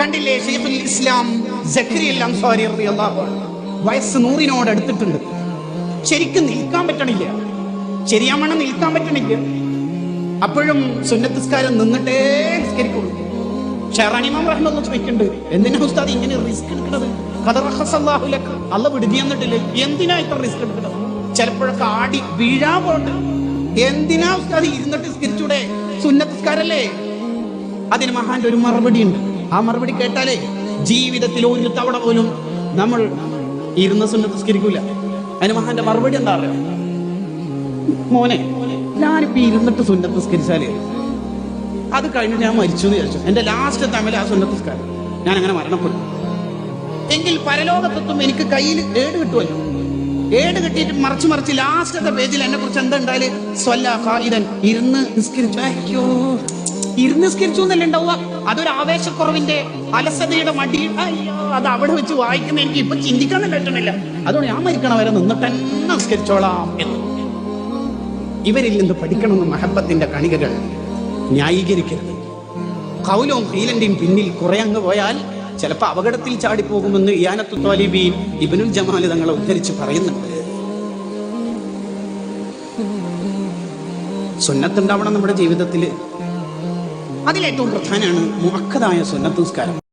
കണ്ടില്ലേ ഷെയ്ഖുൽ ഇസ്ലാം സക്കരി അൻസാരി റളിയല്ലാഹു വയസ്സ് നൂറിനോട് അടുത്തിട്ടുണ്ട്. ശരിക്കും നിൽക്കാൻ പറ്റണില്ല. ശരിയാവണ്ണം നിൽക്കാൻ പറ്റണില്ല. അപ്പോഴും സുന്നത്തിസ്കാരം നിന്നിട്ടേ നിസ്കരിക്കുള്ളൂ. ഷെറാനിമാം റഹ്മെന്ന് ചോദിക്കുന്നുണ്ട് എന്തിനാ ഉസ്താദ് ഇങ്ങനെ റിസ്ക് എടുക്കുന്നത് കഥറഹസല്ലാഹുലക്ക് അല്ല വിടുതി എന്നിട്ടില്ലേ എന്തിനാ ഇത്ര റിസ്ക് എടുക്കുന്നത് ചിലപ്പോഴൊക്കെ ആടി വീഴാൻ പോണ്ട് എന്തിനാ ഉസ്താദ് ഇരുന്നിട്ട് സ്കരിച്ചൂടെ സുന്നത്തിസ്കാരല്ലേ? അതിന് മഹാന്റെ ഒരു മറുപടി ഉണ്ട്. ആ മറുപടി കേട്ടാലേ ജീവിതത്തിൽ ഒരു തവണ പോലും നമ്മൾ ഇരുന്ന് സുന്നത്തിസ്കരിക്കൂല അതിന് മഹാന്റെ മറുപടി എന്താ അറിയോ? മോനെ ഞാനിപ്പോ ഇരുന്നിട്ട് സുന്നത്തിസ്കരിച്ചാലേ അത് കഴിഞ്ഞ് ഞാൻ മരിച്ചു എന്ന് വിചാരിച്ചു. എന്റെ ലാസ്റ്റ് തമിഴ് ആ സുന്നത്തിസ്കാരം ഞാൻ അങ്ങനെ മരണപ്പെടും എങ്കിൽ പരലോകത്തും എനിക്ക് കയ്യിൽ ഏട് കിട്ടുമല്ലോ. ഏട് കിട്ടിയിട്ട് മറിച്ച് മറിച്ച് ലാസ്റ്റത്തെ പേജിൽ എന്നെ കുറിച്ച് എന്താ ഉണ്ടായാലും? സ്വല്ല ഇരുന്ന് നിസ്കരിച്ചു. ഇരുന്ന് നിസ്കരിച്ചു എന്നല്ലേ ഉണ്ടാവുക? അതൊരു ആവേശക്കുറവിന്റെ അലസതയുടെ മടി അയ്യോ അത് അവിടെ വെച്ച് വായിക്കുന്ന എനിക്ക് ഇപ്പൊ ചിന്തിക്കാൻ പറ്റണില്ല. അതുകൊണ്ട് ഞാൻ മരിക്കണം വരെ നിന്നിട്ട് തന്നെ നിസ്കരിച്ചോളാം എന്ന്. ഇവരിൽ നിന്ന് പഠിക്കണമെന്ന് മഹബത്തിന്റെ കണികകൾ ന്യായീകരിക്കരുത്. കൗലവും ഹീലന്റെയും പിന്നിൽ കുറെ അങ്ങ് പോയാൽ ചിലപ്പോൾ അപകടത്തിൽ ചാടിപ്പോകുമെന്ന് ഇയാനത്തു താലിബി ഇബനുൽ ജമാൽ തങ്ങളെ ഉദ്ധരിച്ച് പറയുന്നുണ്ട്. സുന്നത്തുണ്ടാവണം നമ്മുടെ ജീവിതത്തിൽ അതിലേറ്റവും പ്രധാനമാണ് മുഖക്കതായ സുന്നത്ത്